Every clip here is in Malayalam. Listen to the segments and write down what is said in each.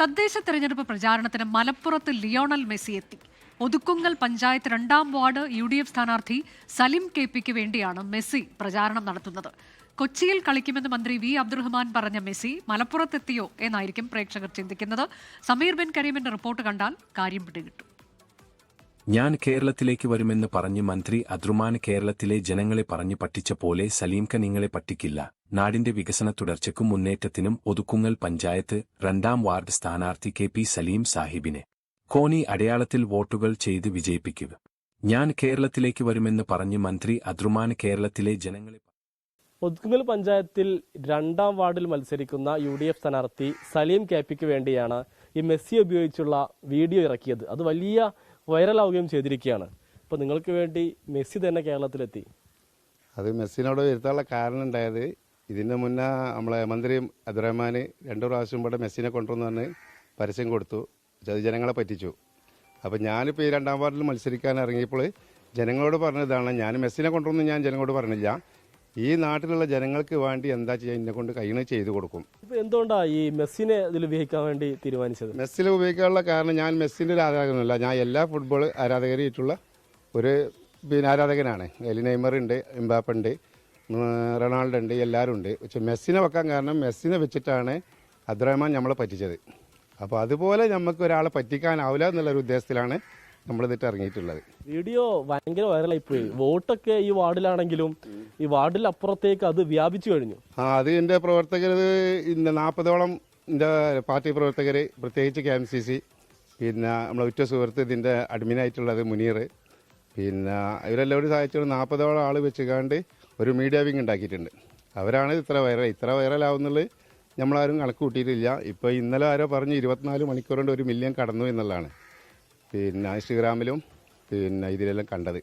തദ്ദേശ തെരഞ്ഞെടുപ്പ് പ്രചാരണത്തിന് മലപ്പുറത്ത് ലിയോണൽ മെസ്സി എത്തി. ഒതുക്കുങ്ങൽ പഞ്ചായത്ത് രണ്ടാം വാർഡ് യു ഡി എഫ് സ്ഥാനാർത്ഥി സലിം കെ പിക്ക് വേണ്ടിയാണ് മെസ്സി പ്രചാരണം നടത്തുന്നത്. കൊച്ചിയിൽ കളിക്കുമെന്ന് മന്ത്രി വി. അബ്ദുറഹ്മാൻ പറഞ്ഞ മെസ്സി മലപ്പുറത്തെത്തിയോ എന്നായിരിക്കും പ്രേക്ഷകർ ചിന്തിക്കുന്നത്. സമീർ ബിൻ കരീമിന്റെ റിപ്പോർട്ട് കണ്ടാൽ കാര്യം പിടികിട്ടും. ഞാൻ കേരളത്തിലേക്ക് വരുമെന്ന് പറഞ്ഞ് മന്ത്രി അദ്രുമാൻ കേരളത്തിലെ ജനങ്ങളെ പറഞ്ഞു പറ്റിച്ച പോലെ സലീംക നിങ്ങളെ പറ്റിക്കില്ല. നാടിന്റെ വികസന തുടർച്ചയ്ക്കും മുന്നേറ്റത്തിനും ഒതുക്കുങ്ങൽ പഞ്ചായത്ത് രണ്ടാം വാർഡ് സ്ഥാനാർത്ഥി കെ പി സലീം സാഹിബിനെ. കോണി അടയാളത്തിൽ വോട്ടുകൾ ചെയ്ത് വിജയിപ്പിക്കുക. ഞാൻ കേരളത്തിലേക്ക് വരുമെന്ന് പറഞ്ഞ് മന്ത്രി അദ്രുമാൻ കേരളത്തിലെ ജനങ്ങളെ ഒതുക്കുങ്ങൽ പഞ്ചായത്തിൽ രണ്ടാം വാർഡിൽ മത്സരിക്കുന്ന യു ഡി എഫ് സ്ഥാനാർത്ഥി സലീം കെ പിക്ക് വേണ്ടിയാണ് ഈ മെസ്സി ഉപയോഗിച്ചുള്ള വീഡിയോ ഇറക്കിയത്. അത് വലിയ വൈറലാവുകയും ചെയ്തിരിക്കുകയാണ്. അപ്പോൾ നിങ്ങൾക്ക് വേണ്ടി മെസ്സി തന്നെ കേരളത്തിലെത്തി. അത് മെസ്സിനോട് വരുത്താനുള്ള കാരണം ഉണ്ടായത് ഇതിന് മുന്നേ നമ്മളെ മന്ത്രി അബ്ദുറഹ്മാൻ രണ്ടു പ്രാവശ്യം ഇവിടെ മെസ്സിനെ കൊണ്ടുവന്ന് പറഞ്ഞ് പരസ്യം കൊടുത്തു. അത് ജനങ്ങളെ പറ്റിച്ചു. അപ്പോൾ ഞാനിപ്പോൾ ഈ രണ്ടാം വാർഡിൽ മത്സരിക്കാൻ ഇറങ്ങിയപ്പോൾ ജനങ്ങളോട് പറഞ്ഞതാണ് ഞാൻ മെസ്സിനെ കൊണ്ടുവന്ന് ഞാൻ ജനങ്ങളോട് പറഞ്ഞില്ല. ഈ നാട്ടിലുള്ള ജനങ്ങൾക്ക് വേണ്ടി എന്താ ചെയ്യുക എന്നെ കൊണ്ട് കഴിയുന്നത് ചെയ്തു കൊടുക്കും. ഇപ്പോൾ എന്തുകൊണ്ടാണ് ഈ മെസ്സിനെ ഇതിൽ ഉപയോഗിക്കാൻ വേണ്ടി തീരുമാനിച്ചത്? മെസ്സിൽ ഉപയോഗിക്കാനുള്ള കാരണം ഞാൻ മെസ്സിന്റെ ഒരു ആരാധകനല്ല. ഞാൻ എല്ലാ ഫുട്ബോൾ ആരാധകരായിട്ടുള്ള ഒരു പിന്നെ ആരാധകനാണ്. എലി നെയ്മർ ഉണ്ട് എംബാപ്പ ഉണ്ട് റൊണാൾഡോ ഉണ്ട് എല്ലാവരും ഉണ്ട്. പക്ഷെ മെസ്സിനെ വെക്കാൻ കാരണം മെസ്സിനെ വെച്ചിട്ടാണ് അബ്ദുറഹ്മാൻ നമ്മളെ പറ്റിച്ചത്. അപ്പോൾ അതുപോലെ നമുക്ക് ഒരാളെ പറ്റിക്കാനാവില്ല എന്നുള്ളൊരു ഉദ്ദേശത്തിലാണ് നമ്മളിതിട്ട് ഇറങ്ങിയിട്ടുള്ളത്. വീഡിയോ ഭയങ്കര വൈറലായി പോയി വോട്ടൊക്കെ ഈ വാർഡിലാണെങ്കിലും ഈ വാർഡിൽ അപ്പുറത്തേക്ക് അത് വ്യാപിച്ചു കഴിഞ്ഞു. ആ അത് എന്റെ പ്രവർത്തകർ നാൽപ്പതോളം എന്റെ പാർട്ടി പ്രവർത്തകർ പ്രത്യേകിച്ച് കെ എം സി സി പിന്നെ നമ്മളെ ഉറ്റ സുഹൃത്ത് ഇതിന്റെ അഡ്മിനായിട്ടുള്ളത് മുനീർ. പിന്നെ ഇവരെല്ലാവരും സഹായിച്ചത് നാൽപ്പതോളം ആൾ വെച്ചുകാണ്ട് ഒരു മീഡിയ വിങ് ഉണ്ടാക്കിയിട്ടുണ്ട്. അവരാണ് ഇത്ര വൈറൽ ഇത്ര വൈറലാവുന്നുള്ളത് നമ്മളാരും കണക്ക് കൂട്ടിയിട്ടില്ല. ഇപ്പോൾ ഇന്നലെ ആരോ പറഞ്ഞ് ഇരുപത്തിനാല് മണിക്കൂർ കൊണ്ട് ഒരു മില്യൺ കടന്നു എന്നുള്ളതാണ്. പിന്നെ ഇൻസ്റ്റഗ്രാമിലും പിന്നെ ഇതിലെല്ലാം കണ്ടത്.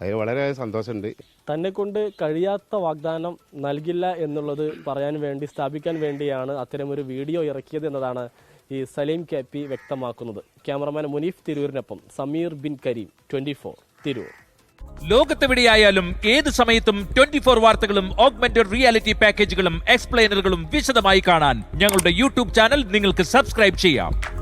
അതിൽ വളരെ സന്തോഷമുണ്ട്. തന്നെ കൊണ്ട് കഴിയാത്ത വാഗ്ദാനം നൽകില്ല എന്നുള്ളത് പറയാൻ വേണ്ടി സ്ഥാപിക്കാൻ വേണ്ടിയാണ് അത്തരമൊരു വീഡിയോ ഇറക്കിയത് എന്നതാണ് ഈ സലീം കെ പി വ്യക്തമാക്കുന്നത്. ക്യാമറമാൻ മുനീഫ് തിരൂരിനൊപ്പം Sameer bin Kareem twenty four Tirur. ലോകത്തെവിടെയായാലും ഏത് സമയത്തും ട്വന്റി ഫോർ വാർത്തകളും ഓഗ്മെന്റഡ് റിയാലിറ്റി പാക്കേജുകളും എക്സ്പ്ലെയിനറുകളും വിശദമായി കാണാൻ ഞങ്ങളുടെ യൂട്യൂബ് ചാനൽ നിങ്ങൾക്ക് സബ്സ്ക്രൈബ് ചെയ്യാം.